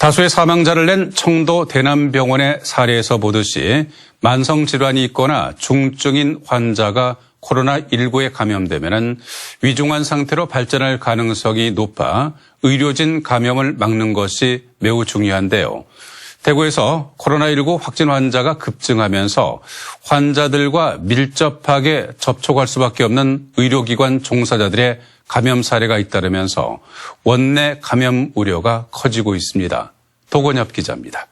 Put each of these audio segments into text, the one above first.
다수의 사망자를 낸 청도 대남병원의 사례에서 보듯이 만성질환이 있거나 중증인 환자가 코로나19에 감염되면 위중한 상태로 발전할 가능성이 높아 의료진 감염을 막는 것이 매우 중요한데요. 대구에서 코로나19 확진 환자가 급증하면서 환자들과 밀접하게 접촉할 수밖에 없는 의료기관 종사자들의 감염 사례가 잇따르면서 원내 감염 우려가 커지고 있습니다. 도건엽 기자입니다.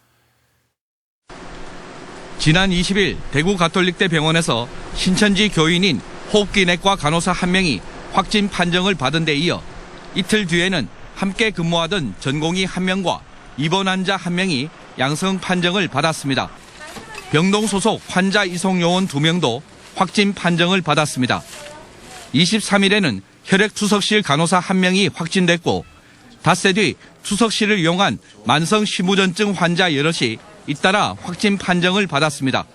지난 20일 대구 가톨릭대 병원에서 신천지 교인인 호흡기 내과 간호사 한 명이 확진 판정을 받은 데 이어 이틀 뒤에는 함께 근무하던 전공의 한 명과 입원 환자 한 명이 양성 판정을 받았습니다. 병동 소속 환자 이송 요원 두 명도 확진 판정을 받았습니다. 23일에는 혈액 투석실 간호사 한 명이 확진됐고 닷새 뒤 투석실을 이용한 만성 심부전증 환자 여럿이 잇따라 확진 판정을 받았습니다.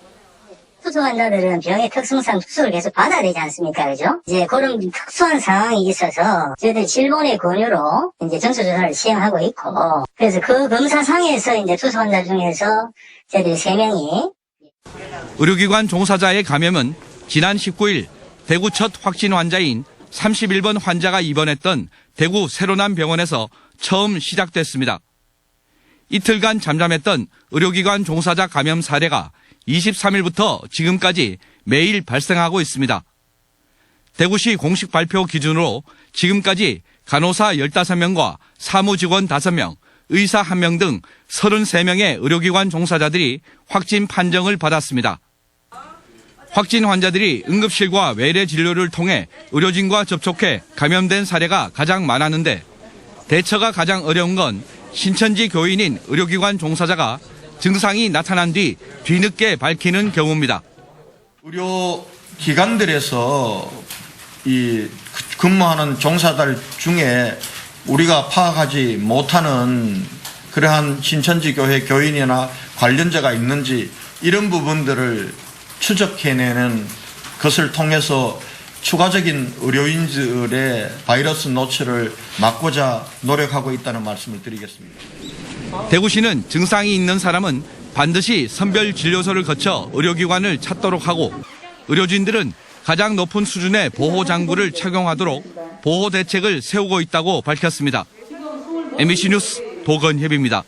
투수 환자들은 병의 특성상 투수를 계속 받아야 되지 않습니까? 그죠? 이제 그런 특수한 상황이 있어서 저희들 질본의 권유로 이제 전수조사를 시행하고 있고 그래서 그 검사상에서 이제 투수 환자 중에서 저희들이 세명이 의료기관 종사자의 감염은 지난 19일 대구 첫 확진 환자인 31번 환자가 입원했던 대구 세로남 병원에서 처음 시작됐습니다. 이틀간 잠잠했던 의료기관 종사자 감염 사례가 23일부터 지금까지 매일 발생하고 있습니다. 대구시 공식 발표 기준으로 지금까지 간호사 15명과 사무직원 5명, 의사 1명 등 33명의 의료기관 종사자들이 확진 판정을 받았습니다. 확진 환자들이 응급실과 외래 진료를 통해 의료진과 접촉해 감염된 사례가 가장 많았는데 대처가 가장 어려운 건 신천지 교인인 의료기관 종사자가 증상이 나타난 뒤 뒤늦게 밝히는 경우입니다. 의료 기관들에서 이 근무하는 종사들 중에 우리가 파악하지 못하는 그러한 신천지 교회 교인이나 관련자가 있는지 이런 부분들을 추적해내는 것을 통해서 추가적인 의료인들의 바이러스 노출을 막고자 노력하고 있다는 말씀을 드리겠습니다. 대구시는 증상이 있는 사람은 반드시 선별 진료소를 거쳐 의료기관을 찾도록 하고 의료진들은 가장 높은 수준의 보호 장구를 착용하도록 보호 대책을 세우고 있다고 밝혔습니다. MBC 뉴스 도건협입니다.